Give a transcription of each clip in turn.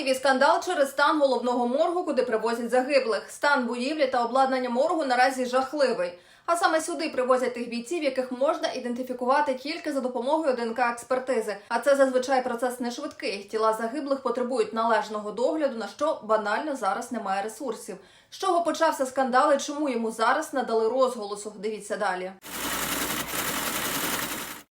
Києві скандал через стан головного моргу, куди привозять загиблих. Стан будівлі та обладнання моргу наразі жахливий. А саме сюди привозять тих бійців, яких можна ідентифікувати тільки за допомогою ДНК експертизи. А це зазвичай процес не швидкий. Тіла загиблих потребують належного догляду, на що банально зараз немає ресурсів. З чого почався скандал і чому йому зараз надали розголосу? Дивіться далі.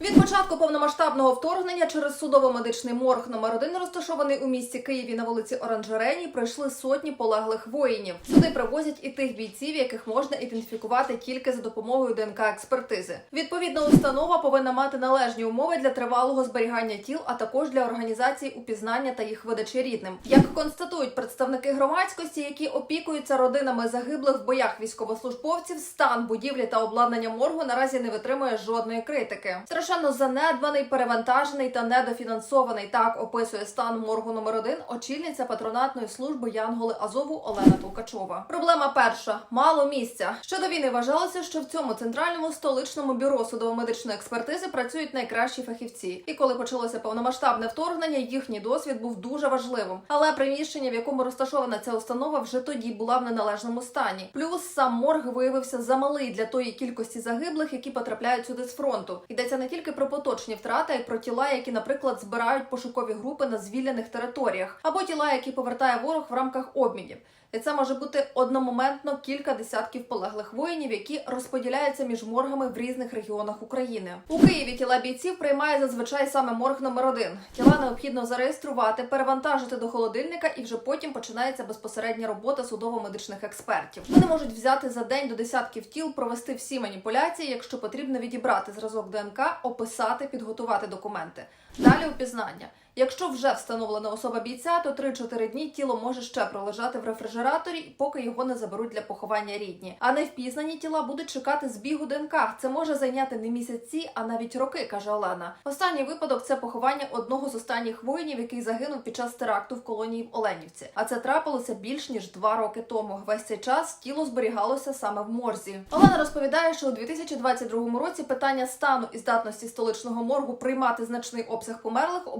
Від початку повномасштабного вторгнення через судово-медичний морг номер 1 розташований у місті Києві на вулиці Оранжерейній, пройшли сотні полеглих воїнів. Сюди привозять і тих бійців, яких можна ідентифікувати тільки за допомогою ДНК експертизи. Відповідна установа повинна мати належні умови для тривалого зберігання тіл, а також для організації упізнання та їх видачі рідним. Як констатують представники громадськості, які опікуються родинами загиблих в боях військовослужбовців, стан будівлі та обладнання моргу наразі не витримує жодної критики. Страшенно занедбаний, перевантажений та недофінансований. Так описує стан моргу номер 1 очільниця патронатної служби Янголи Азову Олена Толкачова. Проблема перша: мало місця. Ще до війни вважалося, що в цьому центральному столичному бюро судово-медичної експертизи працюють найкращі фахівці. І коли почалося повномасштабне вторгнення, їхній досвід був дуже важливим. Але приміщення, в якому розташована ця установа, вже тоді була в неналежному стані. Плюс сам морг виявився замалий для тої кількості загиблих, які потрапляють сюди з фронту. Йдеться не тільки про поточні втрати, а й про тіла, які, наприклад, збирають пошукові групи на звільнених територіях, або тіла, які повертає ворог в рамках обмінів. І це може бути одномоментно кілька десятків полеглих воїнів, які розподіляються між моргами в різних регіонах України. У Києві тіла бійців приймає зазвичай саме морг номер один. Тіла необхідно зареєструвати, перевантажити до холодильника, і вже потім починається безпосередня робота судово-медичних експертів. Вони можуть взяти за день до десятків тіл, провести всі маніпуляції, якщо потрібно відібрати зразок ДНК, описати, підготувати документи. Далі упізнання. Якщо вже встановлена особа бійця, то 3-4 дні тіло може ще пролежати в рефрижераторі, поки його не заберуть для поховання рідні. А невпізнані тіла будуть чекати збігу ДНК. Це може зайняти не місяці, а навіть роки, каже Олена. Останній випадок це поховання одного з останніх воїнів, який загинув під час теракту в колонії в Оленівці. А це трапилося більш ніж два роки тому. Весь цей час тіло зберігалося саме в морзі. Олена розповідає, що у 2022 році питання стану і здатності столичного моргу приймати значний обсяг померлих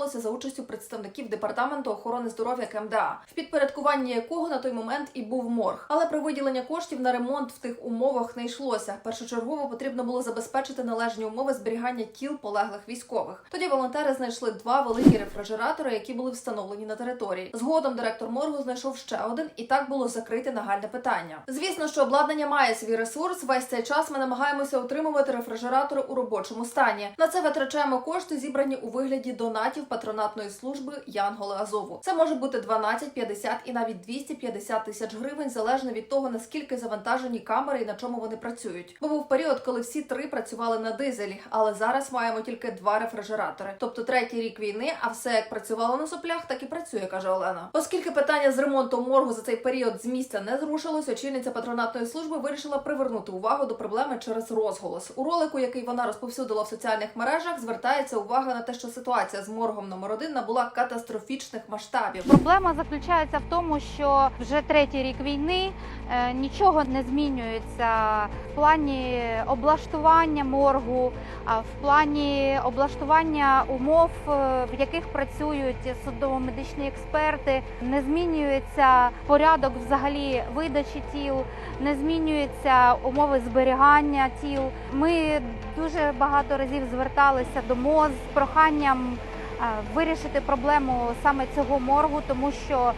обговорювалося за участю представників департаменту охорони здоров'я КМДА, в підпорядкуванні якого на той момент і був морг. Але про виділення коштів на ремонт в тих умовах не йшлося. Першочергово потрібно було забезпечити належні умови зберігання тіл полеглих військових. Тоді волонтери знайшли два великі рефрижератори, які були встановлені на території. Згодом директор моргу знайшов ще один, і так було закрите нагальне питання. Звісно, що обладнання має свій ресурс. Весь цей час ми намагаємося утримувати рефрижератори у робочому стані. На це витрачаємо кошти, зібрані у вигляді донатів патронатної служби Янголи Азову. Це може бути 12, 50 і навіть 250 тисяч гривень, залежно від того наскільки завантажені камери і на чому вони працюють. Бо був період, коли всі три працювали на дизелі, але зараз маємо тільки два рефрижератори. Тобто третій рік війни, а все як працювало на соплях, так і працює, каже Олена. Оскільки питання з ремонтом моргу за цей період з місця не зрушилось, очільниця патронатної служби вирішила привернути увагу до проблеми через розголос. У ролику, який вона розповсюдила в соціальних мережах, звертається увага на те, що ситуація з моргом номер один набула катастрофічних масштабів. Проблема заключається в тому, що вже третій рік війни е, нічого не змінюється в плані облаштування моргу, а в плані облаштування умов, е, в яких працюють судово-медичні експерти. Не змінюється порядок взагалі видачі тіл, не змінюються умови зберігання тіл. Ми дуже багато разів зверталися до МОЗ з проханням вирішити проблему саме цього моргу, тому що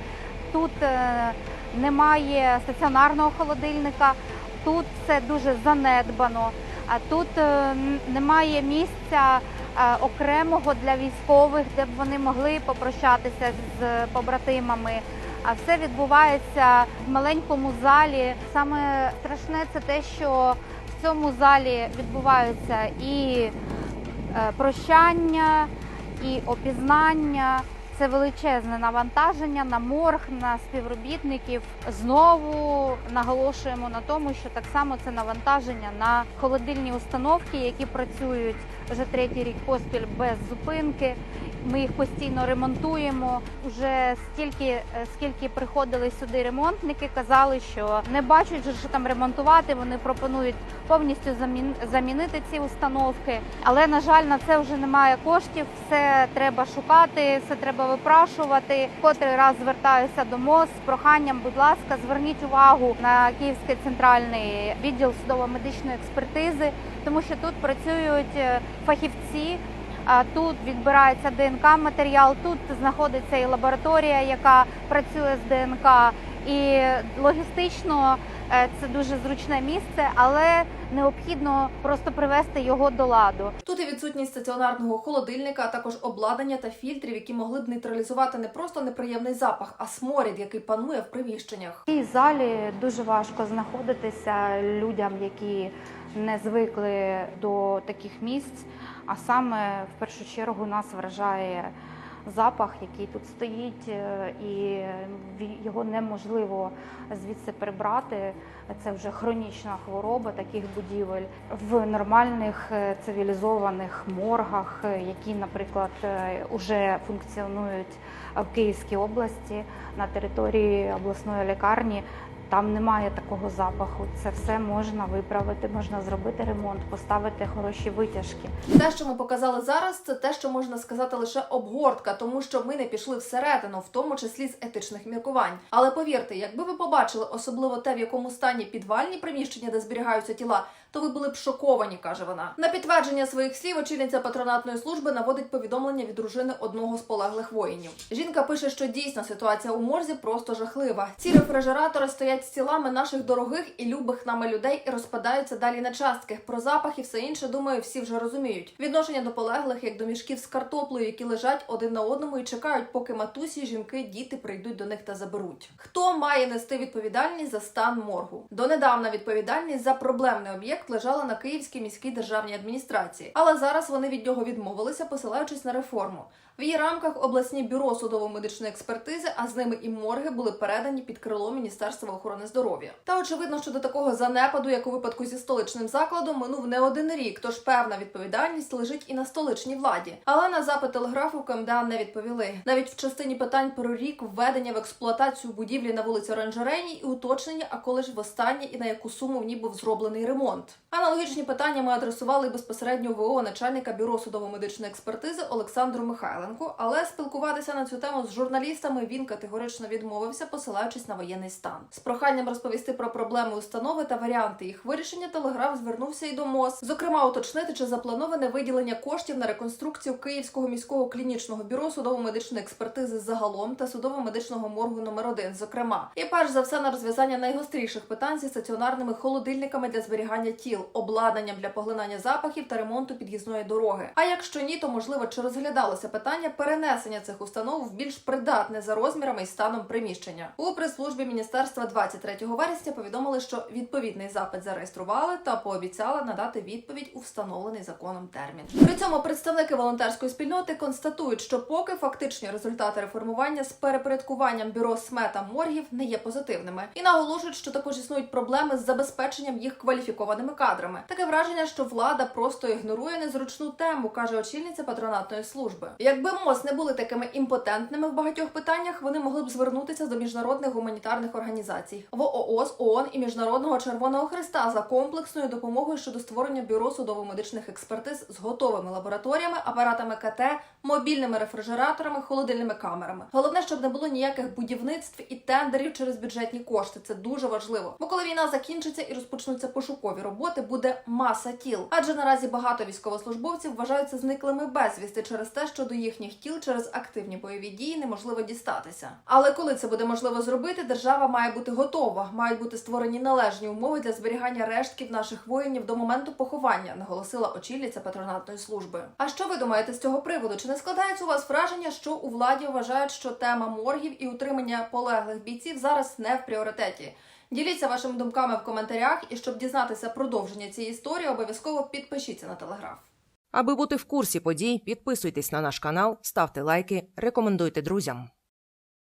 тут е, немає стаціонарного холодильника, тут все дуже занедбано, тут е, немає місця е, окремого для військових, де б вони могли попрощатися з побратимами. А все відбувається в маленькому залі. Саме страшне це те, що в цьому залі відбуваються і е, прощання, і опізнання. Це величезне навантаження на морг, на співробітників. Знову наголошуємо на тому, що так само це навантаження на холодильні установки, які працюють вже третій рік поспіль без зупинки. Ми їх постійно ремонтуємо. Уже стільки, е, скільки приходили сюди ремонтники, казали, що не бачать, що там ремонтувати. Вони пропонують повністю замінити ці установки. Але на жаль, на це вже немає коштів. Все треба шукати, все треба випрашувати. Котрий раз звертаюся до МОЗ з проханням, будь ласка, зверніть увагу на Київський центральний відділ судово-медичної експертизи, тому що тут працюють е, фахівці. Тут відбирається ДНК матеріал, тут знаходиться і лабораторія, яка працює з ДНК. І логістично е, це дуже зручне місце, але необхідно просто привести його до ладу. Тут і відсутність стаціонарного холодильника, а також обладнання та фільтрів, які могли б нейтралізувати не просто неприємний запах, а сморід, який панує в приміщеннях. В цій залі дуже важко знаходитися людям, які не звикли до таких місць. А саме в першу чергу нас вражає запах, який тут стоїть, е, і його неможливо звідси прибрати. Це вже хронічна хвороба таких будівель в нормальних е, цивілізованих моргах, е, які, наприклад, вже функціонують в Київській області на території обласної лікарні. Там немає такого запаху. Це все можна виправити, можна зробити ремонт, поставити хороші витяжки. Те, що ми показали зараз, це те, що можна сказати лише обгортка, тому що ми не пішли всередину, в тому числі з етичних міркувань. Але повірте, якби ви побачили особливо те, в якому стані підвальні приміщення, де зберігаються тіла, то ви були б шоковані, каже вона. На підтвердження своїх слів очільниця патронатної служби наводить повідомлення від дружини одного з полеглих воїнів. Жінка пише, що дійсно ситуація у морзі просто жахлива. Ці рефрижератори стоять з тілами наших дорогих і любих нами людей і розпадаються далі на частки. Про запах і все інше, думаю, всі вже розуміють. Відношення до полеглих як до мішків з картоплею, які лежать один на одному і чекають, поки матусі, жінки, діти прийдуть до них та заберуть. Хто має нести відповідальність за стан моргу? Донедавна відповідальність за проблемний об'єкт лежала на Київській міській державній адміністрації, але зараз вони від нього відмовилися, посилаючись на реформу. В її рамках обласні бюро судово-медичної експертизи, а з ними і морги були передані під крило Міністерства охорони здоров'я. Та очевидно, що до такого занепаду, як у випадку зі столичним закладом, минув не один рік, тож певна відповідальність лежить і на столичній владі. Але на запит телеграфу КМДА не відповіли. Навіть в частині питань про рік введення в експлуатацію будівлі на вулиці Оранжерейній і уточнення, а коли ж востаннє і на яку суму в ній був зроблений ремонт. Аналогічні питання ми адресували безпосередньо ВО начальника бюро судово-медичної експертизи Олександру Михайленку, але спілкуватися на цю тему з журналістами він категорично відмовився, посилаючись на воєнний стан. З проханням розповісти про проблеми установи та варіанти їх вирішення. Телеграф звернувся і до МОЗ, зокрема уточнити, чи заплановане виділення коштів на реконструкцію Київського міського клінічного бюро судово-медичної експертизи загалом та судово-медичного моргу номер 1 зокрема, і перш за все на розв'язання найгостріших питань зі стаціонарними холодильниками для зберігання тіл, обладнанням для поглинання запахів та ремонту під'їзної дороги. А якщо ні, то можливо чи розглядалося питання перенесення цих установ в більш придатне за розмірами і станом приміщення. У прес-службі міністерства 23 вересня повідомили, що відповідний запит зареєстрували та пообіцяли надати відповідь у встановлений законом термін. При цьому представники волонтерської спільноти констатують, що поки фактичні результати реформування з перепорядкуванням бюро смета моргів не є позитивними, і наголошують, що також існують проблеми з забезпеченням їх кваліфікованими кадрами. Таке враження, що влада просто ігнорує незручну тему, каже очільниця патронатної служби. Якби МОЗ не були такими імпотентними в багатьох питаннях, вони могли б звернутися до міжнародних гуманітарних організацій в ООС, ООН і Міжнародного Червоного Христа за комплексною допомогою щодо створення бюро судово-медичних експертиз з готовими лабораторіями, апаратами КТ, мобільними рефрижераторами, холодильними камерами. Головне, щоб не було ніяких будівництв і тендерів через бюджетні кошти. Це дуже важливо. Бо коли війна закінчиться і розпочнуться пошукові роботи, буде маса тіл. Адже наразі багато військовослужбовців вважаються зниклими безвісти через те, що до їхніх тіл через активні бойові дії неможливо дістатися. Але коли це буде можливо зробити, держава має бути готова, мають бути створені належні умови для зберігання рештків наших воїнів до моменту поховання, наголосила очільниця патронатної служби. А що ви думаєте з цього приводу? Чи не складається у вас враження, що у владі вважають, що тема моргів і утримання полеглих бійців зараз не в пріоритеті? Діліться вашими думками в коментарях, і щоб дізнатися продовження цієї історії, обов'язково підпишіться на телеграф. Аби бути в курсі подій, підписуйтесь на наш канал, ставте лайки, рекомендуйте друзям.